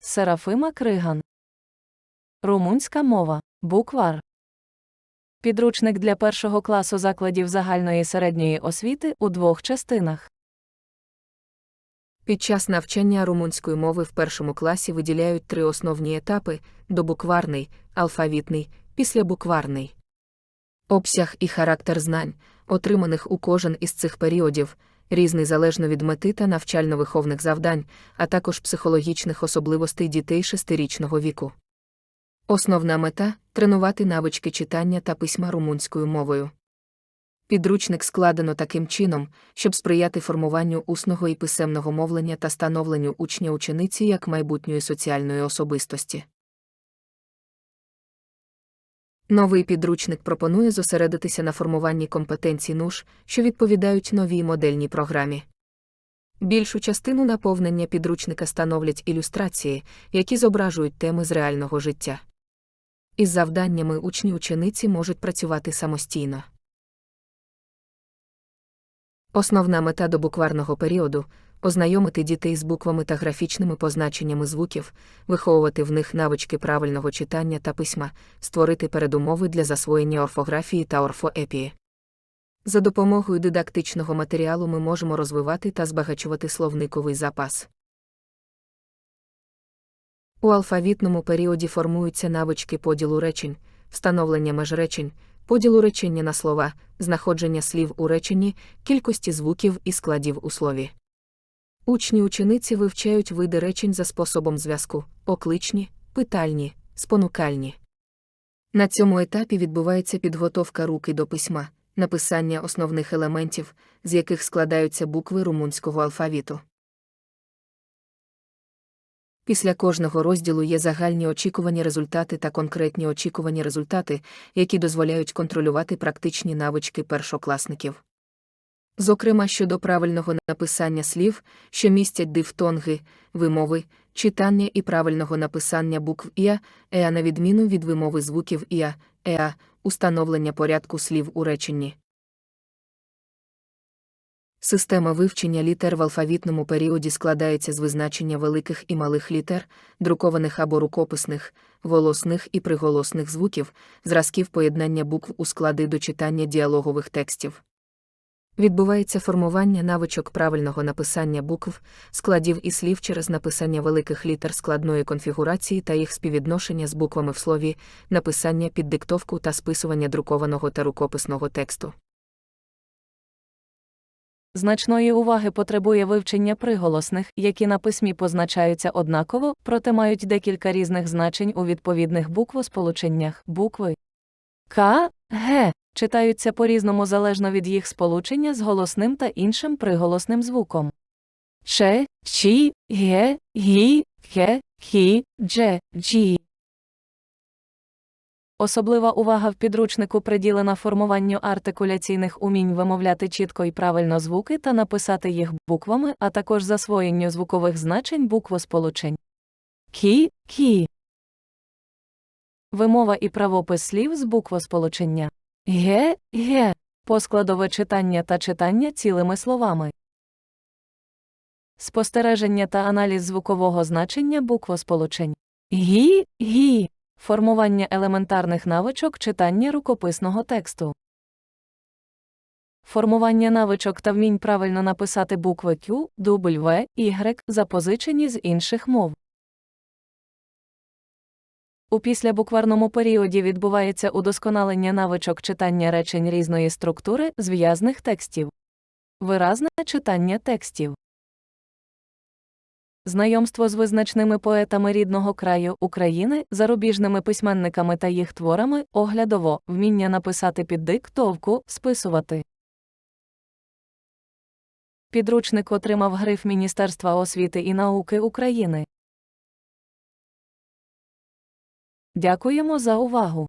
Серафима Криган. Румунська мова. Буквар. Підручник для першого класу закладів загальної середньої освіти у двох частинах. Під час навчання румунської мови в першому класі виділяють три основні етапи добукварний, алфавітний, післябукварний. Обсяг і характер знань, отриманих у кожен із цих періодів, різний залежно від мети та навчально-виховних завдань, а також психологічних особливостей дітей шестирічного віку. Основна мета тренувати навички читання та письма румунською мовою. Підручник складено таким чином, щоб сприяти формуванню усного і писемного мовлення та становленню учня-учениці як майбутньої соціальної особистості. Новий підручник пропонує зосередитися на формуванні компетенцій НУШ, що відповідають новій модельній програмі. Більшу частину наповнення підручника становлять ілюстрації, які зображують теми з реального життя. Із завданнями учні-учениці можуть працювати самостійно. Основна мета добукварного періоду ознайомити дітей з буквами та графічними позначеннями звуків, виховувати в них навички правильного читання та письма, створити передумови для засвоєння орфографії та орфоепії. За допомогою дидактичного матеріалу ми можемо розвивати та збагачувати словниковий запас. У алфавітному періоді формуються навички поділу речень, встановлення меж речень, поділу речення на слова, знаходження слів у реченні, кількості звуків і складів у слові. Учні учениці вивчають види речень за способом зв'язку окличні, питальні, спонукальні. На цьому етапі відбувається підготовка руки до письма, написання основних елементів, з яких складаються букви румунського алфавіту. Після кожного розділу є загальні очікувані результати та конкретні очікувані результати, які дозволяють контролювати практичні навички першокласників. Зокрема, щодо правильного написання слів, що містять дифтонги, вимови, читання і правильного написання букв ІА, ЕА на відміну від вимови звуків ІА, ЕА, установлення порядку слів у реченні. Система вивчення літер в алфавітному періоді складається з визначення великих і малих літер, друкованих або рукописних, голосних і приголосних звуків, зразків поєднання букв у склади до читання діалогових текстів. Відбувається формування навичок правильного написання букв, складів і слів через написання великих літер складної конфігурації та їх співвідношення з буквами в слові, написання під диктовку та списування друкованого та рукописного тексту. Значної уваги потребує вивчення приголосних, які на письмі позначаються однаково, проте мають декілька різних значень у відповідних буквосполученнях. Букви К, Г читаються по-різному залежно від їх сполучення з голосним та іншим приголосним звуком. Ч, Чі, Ге, Гі, Хе, Хі, Дже, Джі. Особлива увага в підручнику приділена формуванню артикуляційних умінь вимовляти чітко і правильно звуки та написати їх буквами, а також засвоєнню звукових значень буквосполучень. Кі, кі. Вимова і правопис слів з буквосполучення. Ге, ге. Поскладове читання та читання цілими словами. Спостереження та аналіз звукового значення буквосполучень. Гі, гі. Формування елементарних навичок читання рукописного тексту. Формування навичок та вмінь правильно написати букви Q, W, Y, запозичені з інших мов. У післябукварному періоді відбувається удосконалення навичок читання речень різної структури зв'язних текстів. Виразне читання текстів. Знайомство з визначними поетами рідного краю України, зарубіжними письменниками та їх творами, оглядово, вміння написати під диктовку, списувати. Підручник отримав гриф Міністерства освіти і науки України. Дякуємо за увагу!